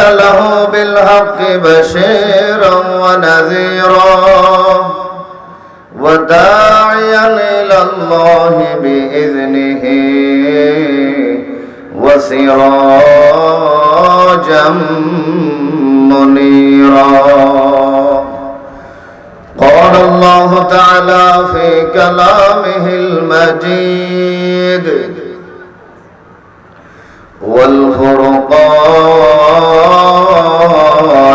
أرسله بالحق بشيرا ونذيرا وداعيا إلى الله بإذنه وسراجا منيرا. قال الله تعالى في كلامه المجيد والفرقان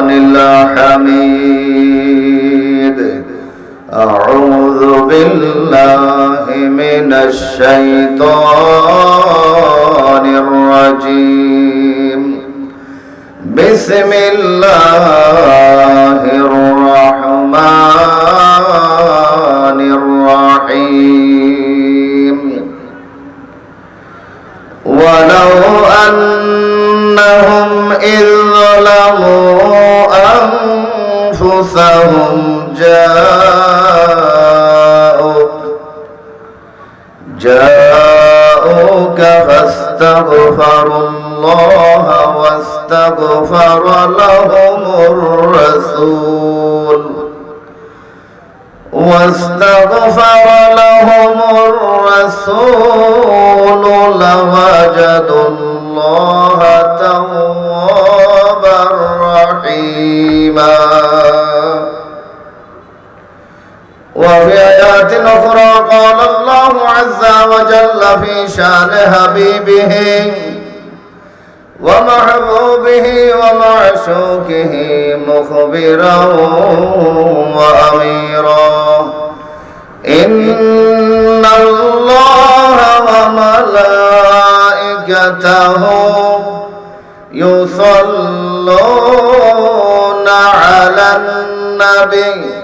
الحميد. أعوذ بالله من الشيطان الرجيم. بسم الله آيات أخرى قال الله عز وجل في شان حبيبه ومحبوبه ومعشوقه مخبرا وأميرا إن الله وملائكته يصلون على النبي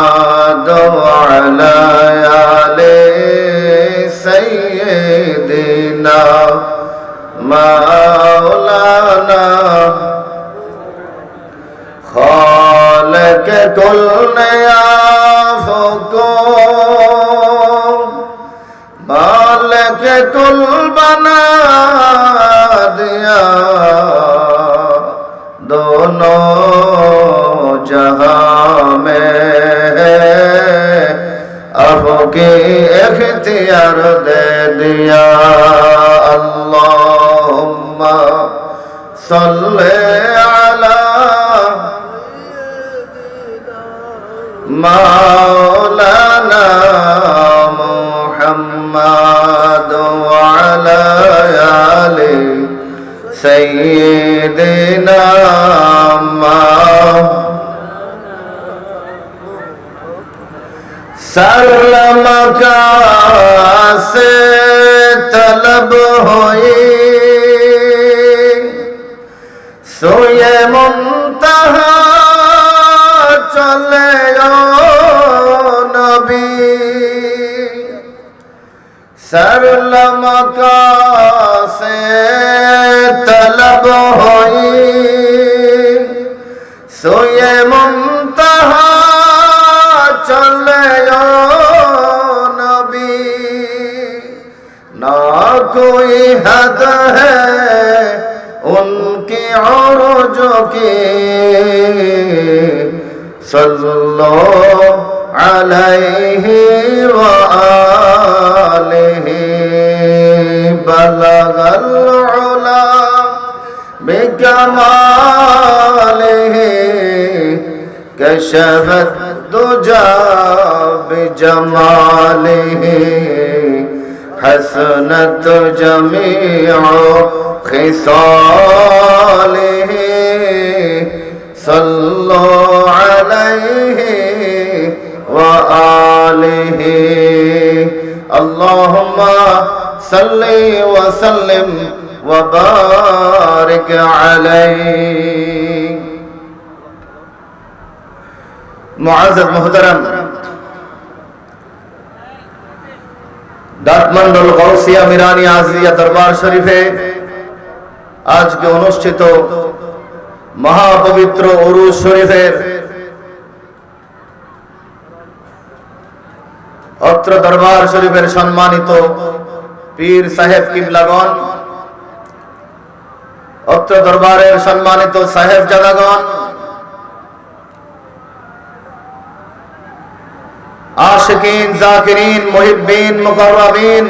وعلى آل سيدنا مولانا خالق كل يا فقوم مالك كل بنا دیا دونوں جہاں میں আমাকে এখতিয়ার দে দিয়া। আল্লাহ সাল্লে کرم کا سے طلب ہوئی سوئے منتہا چلے نبی سر لمکا سے طلب ہوئی سوئے منتہا حد ہے ان کی عروجوں کی۔ صلی اللہ علیہ وآلہ بلغ العلا بکمالہ کشفت دجا بجمالہ حسنت جميع خصاله. صلوا عليه وآله. اللهم صل وسلم وبارك وبارك عليه معزز محترم. ডাকমন্ডল গৌসিয়া মিরানি আজিয়া দরবার শরীফে আজকে অনুষ্ঠিত মহাপবিত্র অরুজ শরীফের অত্র দরবার শরীফের সম্মানিত পীর সাহেব কিবলাগণ, অত্র দরবারের সম্মানিত সাহেব জাদাগণ আশিকিন, জাকিরিন, মুহিব্বিন, মুকাররাবিন।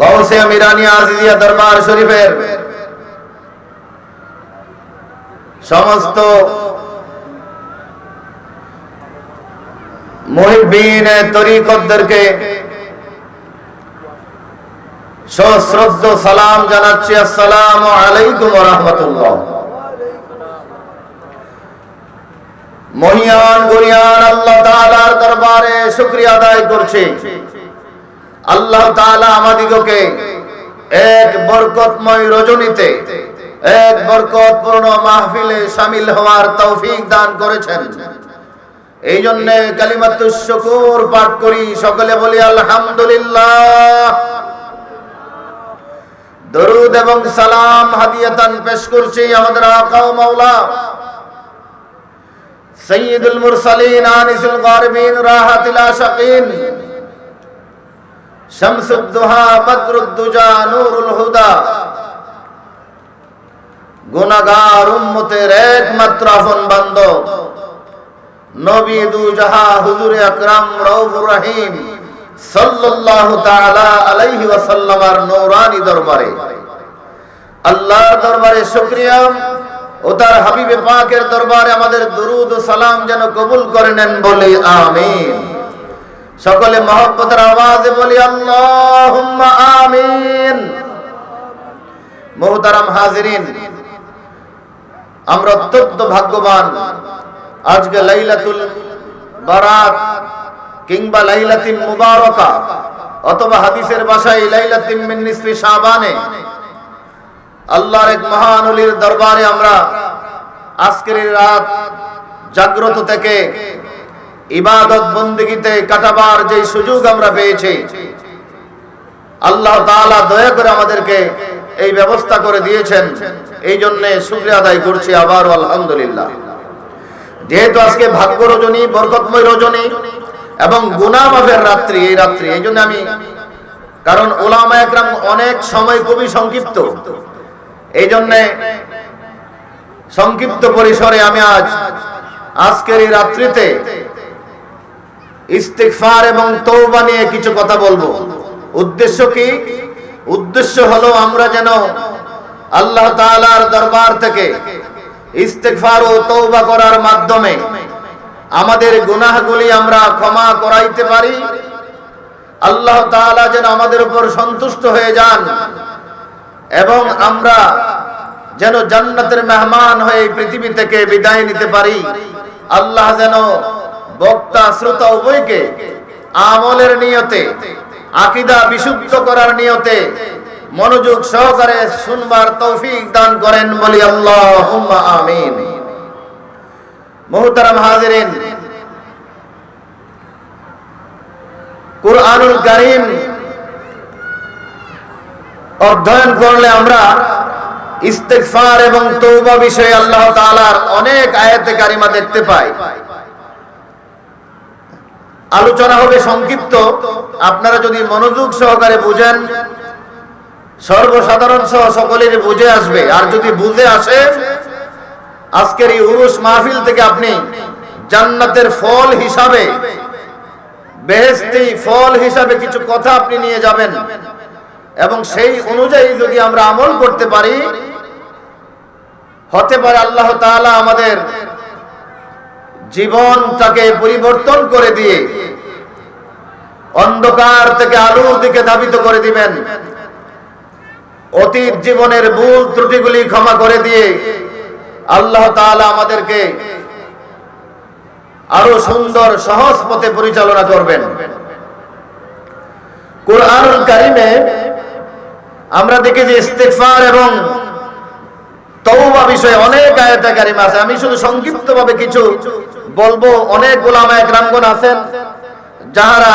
গৌসে আমিরানি আজিজিয়া দরবার শরীফের সমস্ত তরিকতদেরকে সশ্রদ্ধ সালাম জানাচ্ছি। আসসালামু আলাইকুম রাহমাতুল্লাহ। মহিয়ান গরিয়ান আল্লাহ তাআলার দরবারে শুকরিয়া আদায় করছি। আল্লাহ তাআলা আমাদিগকে এক বরকতময় রজনীতে, এক বরকতপূর্ণ মাহফিলে শামিল হওয়ার তৌফিক দান করেছেন। এই জন্য কালিমাতুশ শুকুর পাঠ করি, সকলে বলি আলহামদুলিল্লাহ। দরুদ এবং সালাম হাদিয়াতান পেশ করছি আমাদের আকা ও মাওলা। সৈয়দুল মুরসালিন আনিসুল গারিবিন রাহাতিল আশাকিন শামসুদ্দোহা বদরুদ্দুজা নূরুল হুদা গুনাহগার উম্মতের একমাত্র আপন বান্দব নবী দু জাহা হুজুর আকরাম রউফুর রহিম সাল্লাল্লাহু তাআলা আলাইহি ওয়াসাল্লামার নূরানি দরবারে। আল্লাহর দরবারে শুকরিয়া। ও তার হাবিবে পাকের দরবারে আমাদের দুরুদ ও সালাম যেন কবুল করে নেন বলে আমিন। সকলে মহব্বতের আওয়াজে বলি আল্লাহুম্মা আমিন। মুহতারাম হাজিরিন, আমরা অত্যন্ত ভাগ্যবান। আজকে লাইলাতুল বারাত কিংবা লাইলাতিন মুবারকা অথবা হাদিসের বাসায় লাইলাতিন মিন নিসফি শাবানে আল্লাহর এক মহান ওলির দরবারে আমরা আজকের রাত জাগ্রত থেকে, ইবাদত বন্দিগিতে কাটাবার যে সুযোগ আমরা পেয়েছি, আল্লাহ তাআলা দয়া করে আমাদেরকে এই ব্যবস্থা করে দিয়েছেন। এই জন্য শুক্রিয়া আদায় করছি আবার আলহামদুলিল্লাহ। যেহেতু আজকে ভাগ্য রজনী বরকতময় রজনী এবং গুনা মাফের রাত্রি, এই রাত্রি, এই জন্য আমি, কারণ ওলামা একরাম অনেক সময় খুবই সংক্ষিপ্ত। এই জন্যে সংক্ষিপ্ত পরিসরে আমি আজ আজকের এই রাত্রিতে ইস্তিগফার এবং তওবা নিয়ে কিছু কথা বলব। উদ্দেশ্য কি? উদ্দেশ্য হলো আমরা যেন আল্লাহ তাআলার দরবার থেকে ইস্তেগফার ও তওবা করার মাধ্যমে আমাদের গুনাহগুলি আমরা ক্ষমা করাইতে পারি। আল্লাহ তাআলা যেন আমাদের উপর সন্তুষ্ট হয়ে যান। এবং আমরা যেন জান্নাতের মেহমান হয়ে পৃথিবী থেকে বিদায় নিতে পারি। আল্লাহ যেন বক্তা, শ্রোতা উভয়কে আমলের নিয়তে, আকিদা বিশুদ্ধ করার নিয়তে মনোযোগ সহকারে শুনবার তৌফিক দান করেন বলি আল্লাহ আমিন। মোহতারাম হাজিরিন, কুরআনুল কারীম অধ্যয়ন করলে আমরা ইস্তেগফার এবং তৌবা বিষয়ে আল্লাহ তাআলার অনেক আয়াতে কারিমা দেখতে পাই। আলোচনা হবে সংক্ষিপ্ত। আপনারা যদি মনোযোগ সহকারে বুঝেন, সর্বসাধারণ সহ সকলেরই বুঝে আসবে। আর যদি বুঝে আসে, আজকের এই উরুস মাহফিল থেকে আপনি জান্নাতের ফল হিসাবে বেহেস্তি ফল হিসাবে কিছু কথা আপনি নিয়ে যাবেন। এবং সেই অনুযায়ী যদি আমরা আমল করতে পারি, হতে পারে আল্লাহ তাআলা আমাদের জীবনটাকে পরিবর্তন করে দিয়ে অন্ধকার থেকে আলোর দিকে ধাবিত করে দিবেন। অতীত জীবনের ভুল ত্রুটিগুলি ক্ষমা করে দিয়ে আল্লাহ তাআলা আমাদেরকে আরও সুন্দর, সহজ পথে পরিচালনা করবেন। কোরআনুল কারিমে আমরা দেখি যে ইস্তেগফার এবং বিষয়ে অনেক আয়াতে কারিমা আছে। আমি শুধু কিছু বলব। অনেক আছেন, যাহারা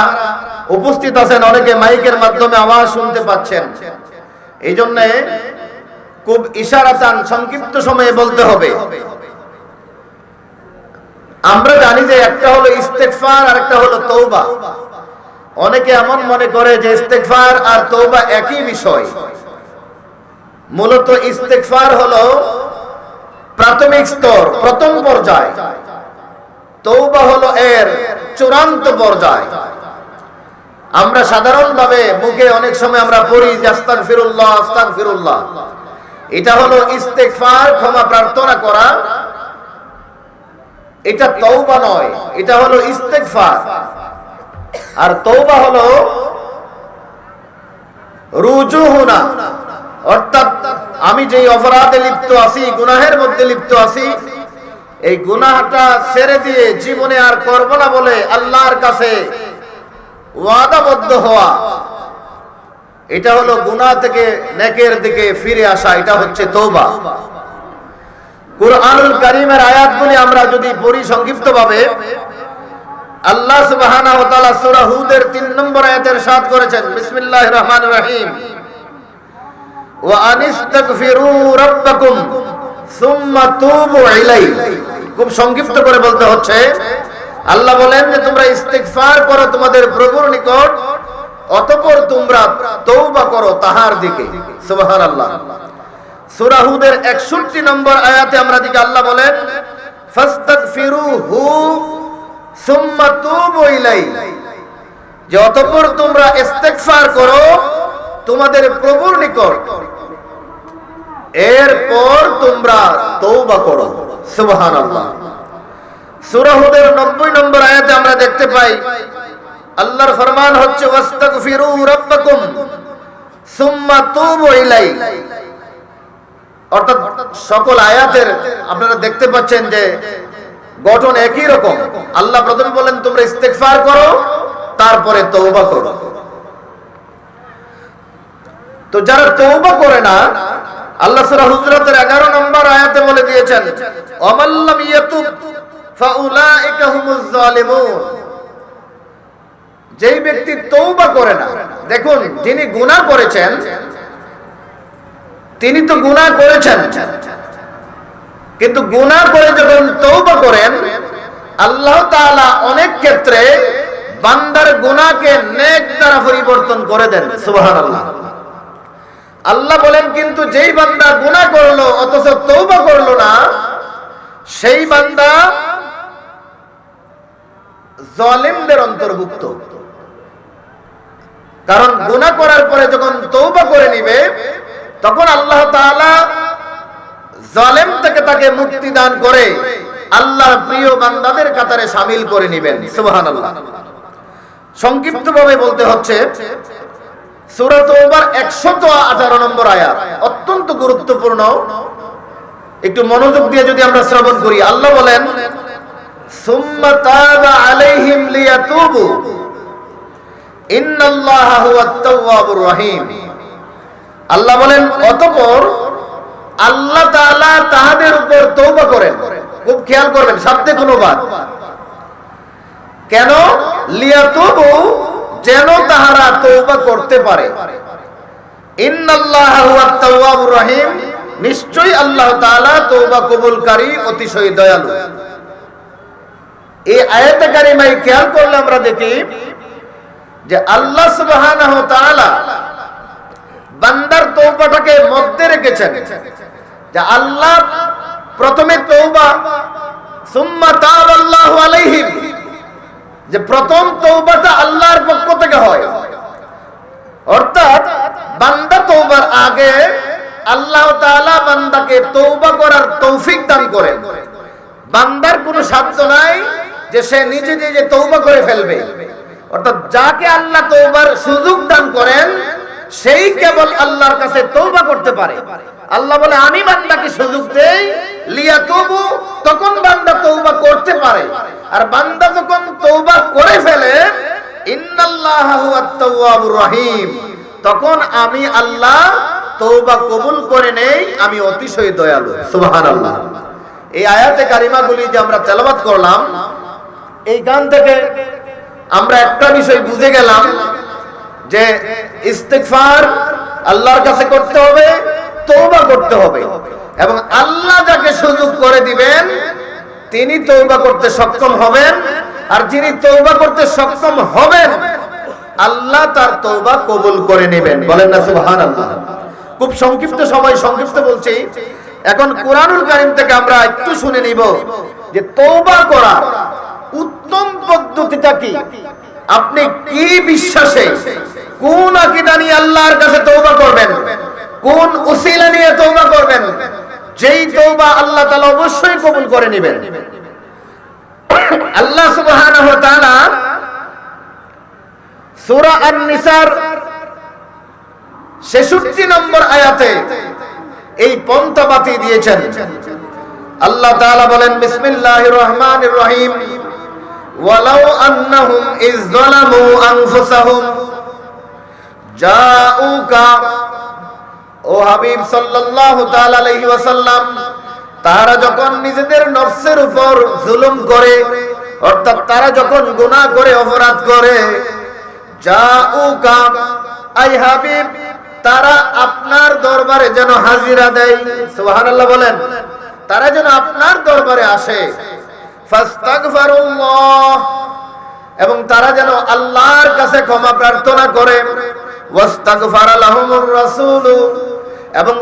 উপস্থিত আছেন, অনেকে মাইকের মাধ্যমে আওয়াজ শুনতে পাচ্ছেন। এই জন্য খুব ইশারাতান সংক্ষিপ্ত সময়ে বলতে হবে। আমরা জানি যে একটা হলো ইস্তেকফার আর একটা হলো তৌবা অনেকে এমন মনে করে যে ইস্তেকফার আর তৌবা একই বিষয়। মূলত ইস্তেকফার হলো প্রাথমিক স্তর, প্রথম পর্যায়। তৌবা হলো এর চূড়ান্ত পর্যায়। আমরা সাধারণভাবে মুখে অনেক সময় আমরা পড়ি যে আস্তাক ফিরুল্লাহ আস্তাক ফিরুল্লাহ এটা হলো ইস্তেকফার ক্ষমা প্রার্থনা করা। এটা তৌবা নয়, এটা হলো ইস্তেকফার আর তৌবা হলো রুজুহুনা। অর্থাৎ আমি যেই অপরাধে লিপ্ত আছি, গুনাহের মধ্যে লিপ্ত আছি, এই গুনাহটা ছেড়ে দিয়ে জীবনে আর করব না বলে আল্লাহর কাছে ওয়াদাবদ্ধ হওয়া, এটা হলো গুনাহ থেকে নেকের দিকে ফিরে আসা, এটা হচ্ছে তৌবা কুরআনুল কারীমের আয়াতগুলি আমরা যদি পড়ি সংক্ষিপ্তভাবে আল্লাহ সুবহানাহু ওয়া তাআলা সূরা হুদের 3 নম্বর আয়াতে ارشاد করেছেন বিসমিল্লাহির রহমানির রহিম ওয়া আনিস্তাগফিরু রাব্বাকুম সুম্মা তুবু ইলাইহি খুব সংক্ষিপ্ত করে বলতে হচ্ছে আল্লাহ বলেন যে তোমরা ইস্তিগফার করো তোমাদের প্রভুর নিকট অতঃপর তোমরা তওবা করো তাহার দিকে সুবহানাল্লাহ সূরা হুদের 61 নম্বর আয়াতে আমরা দিকে আল্লাহ বলেন ফাস্তাগফিরুহু সুম্মা তোমরা করো, তোমাদের প্রভুর নিকট, এরপর তোমরা তৌবা করো। সুবহানাল্লাহ। সূরা হুদের 90 নম্বর আয়াতে আমরা দেখতে পাই, আল্লাহর ফরমান হচ্ছে সুম্মা অর্থাৎ সকল আয়াতের আপনারা দেখতে পাচ্ছেন যে গঠন একই রকম। আল্লাহ প্রথমে বলেন তোমরা ইস্তেগফার করো, তারপরে তৌবা করো। তো যারা তৌবা করে না, আল্লাহ হুজরাতের 11 নম্বর আয়াতে বলে দিয়েছেন যেই ব্যক্তি তৌবা করে না, দেখুন, যিনি গুনাহ করেছেন, তিনি তো গুনাহ করেছেন। কিন্তু গুনাহ করে যখন তৌবা করেন, আল্লাহ তাআলা অনেক ক্ষেত্রে বান্দার গুনাহকে নেক দ্বারা পরিবর্তন করে দেন, সুবহানাল্লাহ। আল্লাহ বলেন, কিন্তু যেই বান্দা গুনাহ করল, অথচ তৌবা করল না, সেই বান্দা জালিমদের অন্তর্ভুক্ত। কারণ গুনাহ করার পরে যখন তৌবা করে নিবে, তখন আল্লাহ তাআলা জালেম থেকে তাকে মুক্তি দান করে আল্লাহর প্রিয় বান্দাদের কাতারে শামিল করে নেবেন। সুবহানাল্লাহ। সংক্ষিপ্তভাবে বলতে হচ্ছে, সূরা তওবার 118 নম্বর আয়াত অত্যন্ত গুরুত্বপূর্ণ। একটু মনোযোগ দিয়ে যদি আমরা শ্রবণ করি, আল্লাহ বলেন, সুম্মা তাবা আলাইহিম লিয়াতুবু। ইন্নাল্লাহা হুয়াত তাওয়াবুর রহিম। আল্লাহ বলেন, অতঃপর আল্লাহ তাহাদের উপর তওবা করেন। খুব খেয়াল করবেন, শব্দে কোনো বাদ। কেন? লিয়াতুবু, যেন তাহারা তওবা করতে পারে। রহিম। নিশ্চয়ই আল্লাহ তাআলা কবুলকারী, অতিশয় দয়ালু। এই আয়াতে কারিমায় খেয়াল করলে আমরা দেখি যে আল্লাহ সুবহানাহু বান্দার তৌবাটাকে মধ্যে রেখেছেন। যে আল্লাহ প্রথমে তৌবা সুম্মা তাআলাল্লাহু আলাইহিম, যে প্রথম তৌবাটা আল্লাহর পক্ষ থেকে হয়। অর্থাৎ বান্দা তৌবার আগে আল্লাহ তাআলা বান্দাকে তৌবা করার তৌফিক দান করেন। বান্দার কোনো সাধ্য নাই যে সে নিজে নিজে তৌবা করে ফেলবে। অর্থাৎ যাকে আল্লাহ তৌবার সুযোগ দান করেন সেই কেবল আল্লাহর কাছে তৌবা করতে পারে। আল্লাহ বলে, আমি বান্দাকে সুযোগ দেই, লিয়া তবু তখন বান্দা তৌবা করতে পারে। আর বান্দা যখন তৌবা করে ফেলে রহিম। তখন আমি আল্লাহ তৌবা কবুল করে নেই, আমি অতিশয় দয়ালু। সুবহানাল্লাহ। এই আয়াতে কারিমাগুলি যে আমরা তেলাবাত করলাম, এই গান থেকে আমরা একটা বিষয় বুঝে গেলাম যে ইস্তেগফার আল্লাহর কাছে করতে হবে তৌবা করতে হবে। এবং আল্লাহ যাকে সুযোগ করে দিবেন, তিনি তৌবা করতে সক্ষম হবেন। আর যিনি তৌবা করতে সক্ষম হবেন, আল্লাহ তার তৌবা কবুল করে নেবেন। বলেন না, সুবহানাল্লাহ। খুব সংক্ষিপ্ত সময়, সংক্ষিপ্ত বলছি। এখন কোরআনুল কারীম থেকে আমরা একটু শুনে নিব যে তৌবা করা উত্তম পদ্ধতিটা কি? আপনি কি বিশ্বাসে কোন আকীদা নিয়ে আল্লাহর কাছে তওবা করবেন? কোন উসিলা নিয়ে তওবা করবেন? যেই তওবা আল্লাহ তাআলা অবশ্যই কবুল করে নেবেন। আল্লাহ তাআলা সূরা আন-নিসার 66 নম্বর আয়াতে এই পন্থা বাতি দিয়েছেন। আল্লাহ তাআলা বলেন, বিসমিল্লাহির রহমানির রহিম। ওয়ালাউ আন্নাহুম ইজ যালামু আনফুসাহুম। জাউকা। ও হাবিব সাল্লাল্লাহু তাআলা আলাইহি ওয়াসাল্লাম, তারা যখন নিজেদের নফসের উপর জুলুম করে, অর্থাৎ তারা যখন গুনাহ করে, অপরাধ করে, জাউকা। আই হাবিব, তারা আপনার দরবারে যেন হাজিরা দেয়, সুবহানাল্লাহ বলেন, তারা যেন আপনার দরবারে আসে। ফাস্তাগফিরুল্লাহ। এবং তারা যেন আল্লাহর কাছে ক্ষমা প্রার্থনা করে। এবং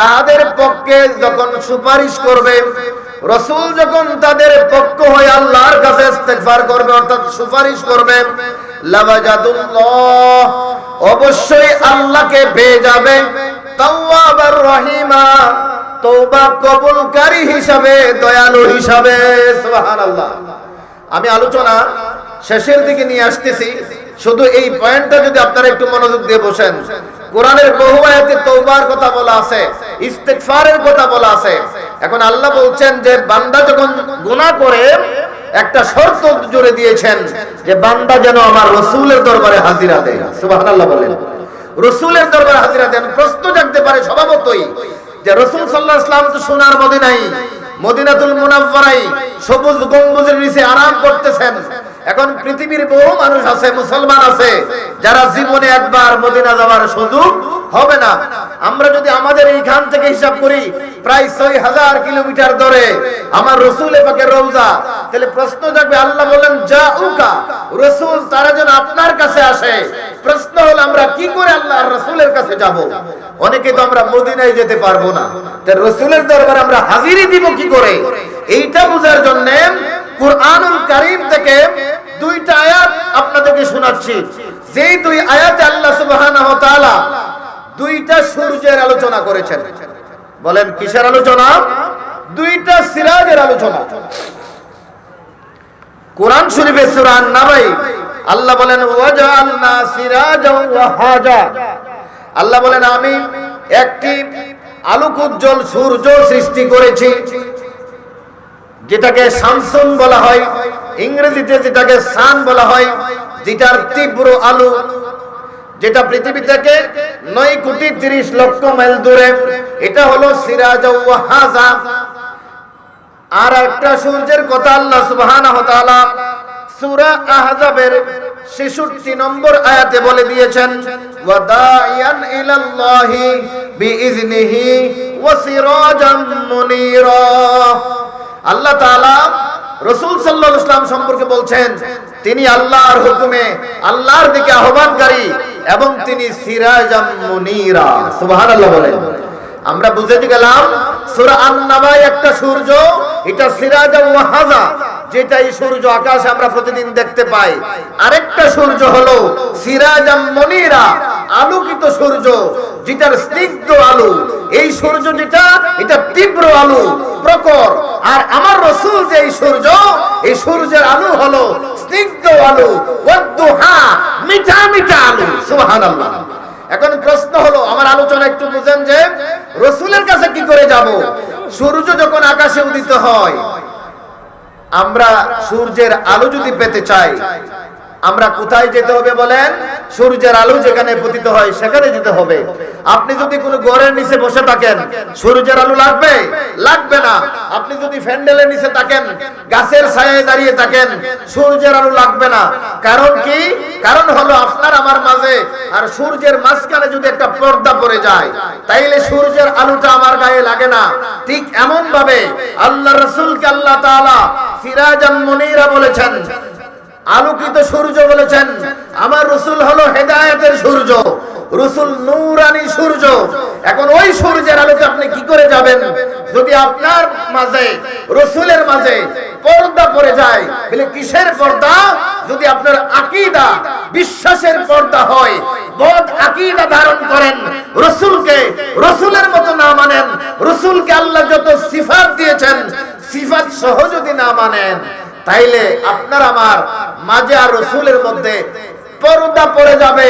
তাদের পক্ষে যখন সুপারিশ করবে, রসুল যখন তাদের পক্ষ হয়ে আল্লাহর কাছে করবে, অর্থাৎ সুপারিশ করবে অবশ্যই আল্লাহকে পেয়ে যাবে রহিমা, তওবা কবুলকারী হিসাবে, দয়ালু হিসাবে আমি আলোচনা শেষের দিকে নিয়ে আসতেছি। শুধু এই পয়েন্টটা যদি আপনারা একটু মনোযোগ দিয়ে বসেন। কোরআনের বহু আয়াতে তওবার কথা বলা আছে, ইস্তেগফারের কথা বলা আছে। এখন আল্লাহ বলছেন যে, বান্দা যখন গুনাহ করে, একটা শর্ত জুড়ে দিয়েছেন যে, বান্দা যেন আমার রসুলের দরবারে হাজিরা দেয়। সুবহানাল্লাহ বলেন। রসুলের দরবারে হাজিরা দেন, প্রশ্ন জাগতে পারে স্বভাবতই যে, রসুল সাল্লাহ ইসলাম তো সোনার মদিনাই, মদিনাতুল মুনাফারাই সবুজ গম্বুজের নিচে আরাম করতেছেন। এখন পৃথিবীর বহু মানুষ আছে, মুসলমান আছে, যারা জীবনে একবার মদিনা যাওয়ার সুযোগ হবে না। আমরা যদি আমাদের এইখান থেকে হিসাব করি, প্রায় ছয় হাজার কিলোমিটার ধরে আমার রসুল এপাকে রোজা তাহলে প্রশ্ন থাকবে, আল্লাহ বলেন যা উকা, রসুল তারা যেন আপনার কাছে আসে। প্রশ্ন হলো, আমরা কি করে আল্লাহ রসুলের কাছে যাব? অনেকে তো আমরা মদিনায় যেতে পারব না। রসুলের দরবার আমরা হাজিরি দিব কি করে? এইটা বোঝার জন্য কুরআনুল কারীম থেকে দুইটা আয়াত আপনাদেরকে শোনাচ্ছি। যেই দুই আয়াতে আল্লাহ সুবহানাহু ওয়া তাআলা দুইটা সূর্যের আলোচনা করেছেন। বলেন, কিসের আলোচনা? দুইটা সিরাজের আলোচনা। কোরআন শরীফে সূরা আন-নাবাই আল্লাহ বলেন, ওয়াজআলনা সিরাজাও ওয়াহাজা আল্লাহ বলেন, আমি একটি আলোক উজ্জ্বল সূর্য সৃষ্টি করেছি। যেটাকে শামসুন বলা হয়, ইংরেজিতে যেটাকে সান বলা হয়, যেটার তীব্র আলো, যেটা পৃথিবী থেকে নয় কোটি তিরিশ লক্ষ মাইল দূরে, এটা হলো সিরাজ আর একটা সূর্যের কথা আল্লাহ তাআলা সূরা আহজাবের 66 নম্বর আয়াতে বলে দিয়েছেন, ওয়াদাইয়ান ইলাল্লাহি বিইজনিহি ওয়া সিরাজাম মুনীরা। আল্লাহ রাসূল সাল্লাল্লাহু আলাইহি সম্পর্কে বলছেন, তিনি আল্লাহর হুকুমে আল্লাহর দিকে আহ্বানকারী এবং তিনি সিরাজাম মুনীরা। সুবহানাল্লাহ আমরা বুঝতে গেলাম, সূরা আন-নাবায় একটা সূর্য, এটা সিরাজাম ওয়াহাজা যেটা এই সূর্য আকাশে আমরা প্রতিদিন দেখতে পাই। আরেকটা সূর্য হলো সিরাজাম মুনীরা। আলোকিত সূর্য, যেটার স্নিগ্ধ আলো। এই সূর্য যেটা, এটা তীব্র আলো, প্রখর। আর আমার রসুল যে এই সূর্য, এই সূর্যের আলো হলো স্নিগ্ধ আলো ওয়াদ্দুহা মিঠা মিঠা আলো। সুবহানাল্লাহ। এখন প্রশ্ন হলো, আমার আলোচনা একটু বুঝেন যে, রসুলের কাছে কি করে যাব? সূর্য যখন আকাশে উদিত হয়, আমরা সূর্যের আলো যদি পেতে চাই আমরা কোথায় যেতে হবে বলেন? সূর্যের আলো যেখানে পতিত হয়, সেখানে যেতে হবে। আপনি যদি কোনো ঘরের নিচে বসে থাকেন, সূর্যের আলো লাগবে? লাগবে না। আপনি যদি ফ্যান্ডেলের নিচে থাকেন, গাছের ছায়ায় দাঁড়িয়ে থাকেন, সূর্যের আলো লাগবে না। কারণ কি? কারণ হলো আপনার, আমার মাঝে। আর সূর্যের মাঝখানে যদি একটা পর্দা পড়ে যায়, তাইলে সূর্যের আলোটা আমার গায়ে লাগে না। ঠিক এমন ভাবে আল্লাহ রসুলকে আল্লাহ তাআলা সিরাজান মুনীরা বলেছেন আলোকিত সূর্য বলেছেন, আমার রসুল হলো হেদায়েতের সূর্য, রসুল নূরানি সূর্য। এখন ওই সূর্যের আলোতে আপনি কি করে যাবেন? যদি আপনার মাঝে, রসুলের মাঝে পর্দা পড়ে যায়, বলে কিসের পর্দা? যদি আপনার আকীদা, বিশ্বাসের পর্দা হয় বদ আকীদা ধারণ করেন, রসুলকে, রসুলের মতো না মানেন, রসুলকে আল্লাহ যত সিফাত দিয়েছেন, সিফাত সহ যদি না মানেন তাইলে আপনার আমার মাঝে আর রসুলের মধ্যে পর্দা পড়ে যাবে।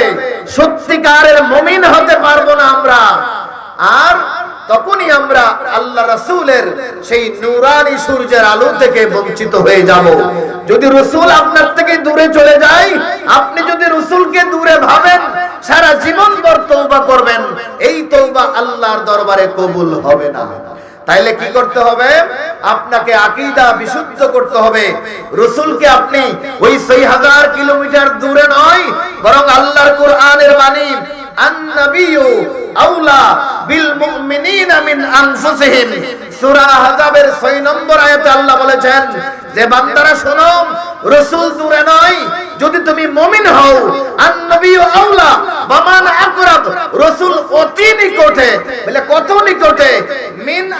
সত্যিকারের মমিন হতে পারব না আমরা। আর তখনই আমরা আল্লাহ রসুলের সেই নুরানি সূর্যের আলো থেকে বঞ্চিত হয়ে যাব। যদি রসুল আপনার থেকে দূরে চলে যায়, আপনি যদি রসুলকে দূরে ভাবেন, সারা জীবন ভর তৌবা করবেন, এই তৌবা আল্লাহর দরবারে কবুল হবে না। তাইলে কি করতে হবে? আপনাকে আকীদা বিশুদ্ধ করতে হবে। রসুলকে আপনি ওই ছয় হাজার কিলোমিটার দূরে নয়, বরং আল্লাহর কোরআনের বাণী আন্নাবিয়ু আউলা বিল মুমিনিনা আনফুসিহিম। সূরা আহজাবের 6 নম্বর আয়াতে আল্লাহ বলেছেন, যে বান্দারা শোনো, রাসূল দূরে নয়, যদি তুমি মুমিন হও আন্নাবিয়ু আউলা, বামান আকরাব, রাসূল অতি নিকটে, বলে কত নিকটে?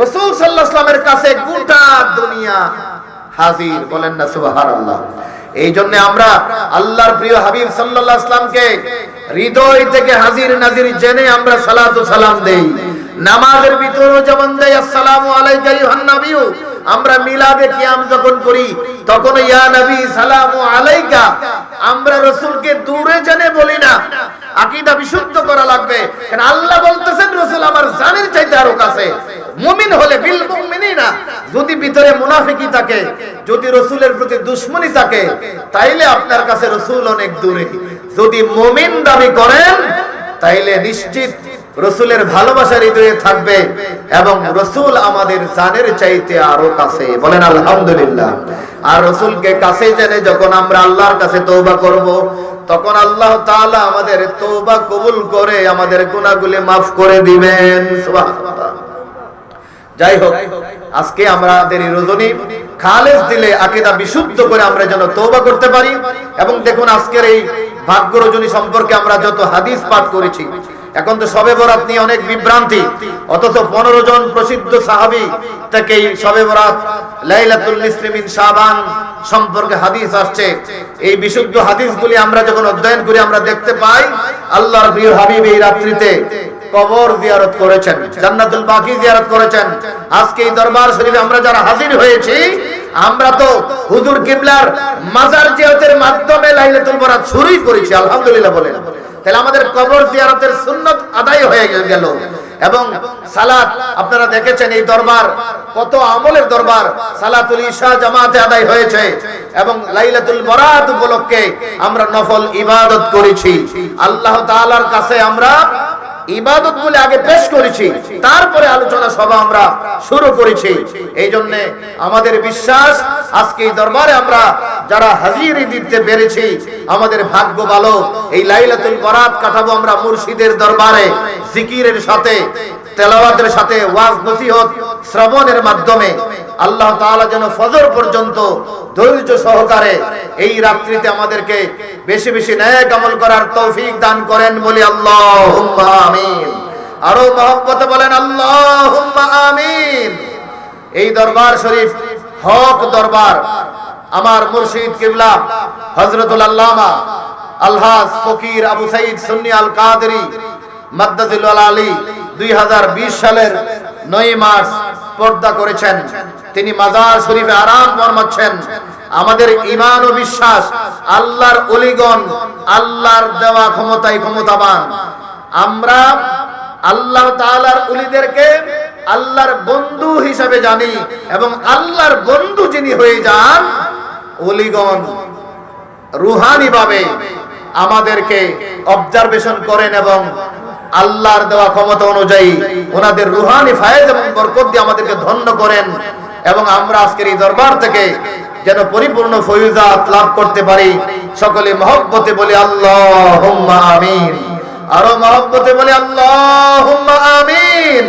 রাসূল ওয়াসাল্লামের কাছে গোটা দুনিয়া হাজির, বলেন না সুবহানাল্লাহ। এই জন্য আমরা আল্লাহর প্রিয় হাবিব সাল্লাল্লাহু আলাইহি সাল্লামকে হৃদয় থেকে হাজির নাজির জেনে আমরা সালাতু সালাম দেই। নামাজের ভিতরেও যেমন দেই, আসসালামু আলাইকা ইউহান নাবিয়্যু, আমরা মিলাদে কিয়াম যখন করি তখন ইয়া নবী সালামু আলাইকা, আমরা রাসূলকে দূরে জেনে বলি না আকীদা বিশুদ্ধ করা লাগবে। কারণ আল্লাহ বলতেছেন, রাসূল আমার জানের চাইতে আরও কাছে। মুমিন হলে বিল মুমিনিনা। যদি ভিতরে মুনাফিকি থাকে, যদি রসুলের প্রতি দুশ্মনী থাকে, তাইলে আপনার কাছে রসুল অনেক দূরে। যদি মুমিন দাবি করেন, তাইলে নিশ্চিত রসুলের ভালোবাসার হৃদয়ে থাকবে এবং রসুল আমাদের জানের চাইতে আরও কাছে। বলেন, আলহামদুলিল্লাহ। আর রসুলকে কাছে জেনে যখন আমরা আল্লাহর কাছে তৌবা করব তখন আল্লাহ তাআলা আমাদের তোবা কবুল করে আমাদের গুনাহগুলি মাফ করে দিবেন। যাই হোক, আজকে আমাদের এই রজনী। খালেজ দিলে আকিদা বিশুদ্ধ করে আমরা যেন তৌবা করতে পারি। এবং দেখুন আজকের এই ভাগ্য রজনী সম্পর্কে আমরা যত হাদিস পাঠ করেছি এখন তো সবে বরাত নিয়ে অনেক বিভ্রান্তি। অথচ পনেরো জন প্রসিদ্ধ সাহাবি এই সবে বরাত লাইলাতুল নিসলিমিন শাবান সম্পর্কে হাদিস আসছে। এই বিশুদ্ধ হাদিসগুলি আমরা যখন অধ্যয়ন করি, আমরা দেখতে পাই আল্লাহর প্রিয় হাবিব এই রাত্রিতে কবর জিয়ারত করেছেন, জান্নাতুল বাকি জিয়ারত করেছেন। আজকে এই দরবার শরীফে আমরা যারা হাজির হয়েছি, আমরা তো হুজুর কিবলার মাজার জিয়ারতের মাধ্যমে লাইলাতুল বরাত শুরুই করেছি, আলহামদুলিল্লাহ বলেন। তাহলে আমাদের কবর জিয়ারতের সুন্নত আদায় হয়ে গেল। এবং সালাত, আপনারা দেখেছেন এই দরবার, কত আমলের দরবার সালাতুল ইশা জামাতে আদায় হয়েছে। এবং লাইলাতুল বরাত উপলক্ষে আমরা নফল ইবাদত করেছি। আল্লাহ তাআলার কাছে আমরা ইবাদত বলে আগে পেশ করেছি, তারপরে আলোচনা সভা আমরা শুরু করেছি। এই জন্য আমাদের বিশ্বাস, আজকে এই দরবারে আমরা যারা হাজির দিতে পেরেছি, আমাদের ভাগ্য ভালো। এই লাইলাতুল বরাত কাটাবো আমরা মুর্শিদের দরবারে, জিকিরের সাথে। তেলাওয়াতের সাথে ওয়াজ নসিহত শ্রবণের মাধ্যমে আল্লাহ তাআলা যেন ফজর পর্যন্ত ধৈর্য সহকারে এই রাত্রিতে আমাদেরকে বেশি বেশি ন্যায় আমল করার তৌফিক দান করেন বলি আল্লাহুম্মা আমিন। আরও মহব্বতে বলেন আল্লাহুম্মা আমিন। এই দরবার শরীফ, হক দরবার, আমার মুর্শিদ কিবলা হযরতুল আল্লামা আলহাজ ফকির আবু সাইদ সুন্নি আল কাদেরি মাদ্দাতুল আলী দুই হাজার বিশ সালের নয় মাস পর্দা করেছেন। তিনি মাজার শরীফে আরাম ফরমাচ্ছেন। আমাদের ইমান ও বিশ্বাস আল্লাহর অলিগণ, আল্লাহর দেওয়া ক্ষমতায় ক্ষমতাবান। আমরা আল্লাহ তাআলার উলিদেরকে আল্লাহর বন্ধু হিসাবে জানি এবং আল্লাহর বন্ধু যিনি হয়ে যান, অলিগণ রুহানি ভাবে আমাদেরকে অবজারভেশন করেন এবং আল্লাহর দেওয়া ক্ষমতা অনুযায়ী ওনাদের রুহানি, ফায়েজ এবং বরকত দিয়ে আমাদেরকে ধন্য করেন এবং আমরা আজকের এই দরবার থেকে যেন পরিপূর্ণ ফয়ুজাত লাভ করতে পারি। সকলে মহব্বতে বলে আল্লাহ আমিন। আরও মহব্বতে বলে আল্লাহ আমিন।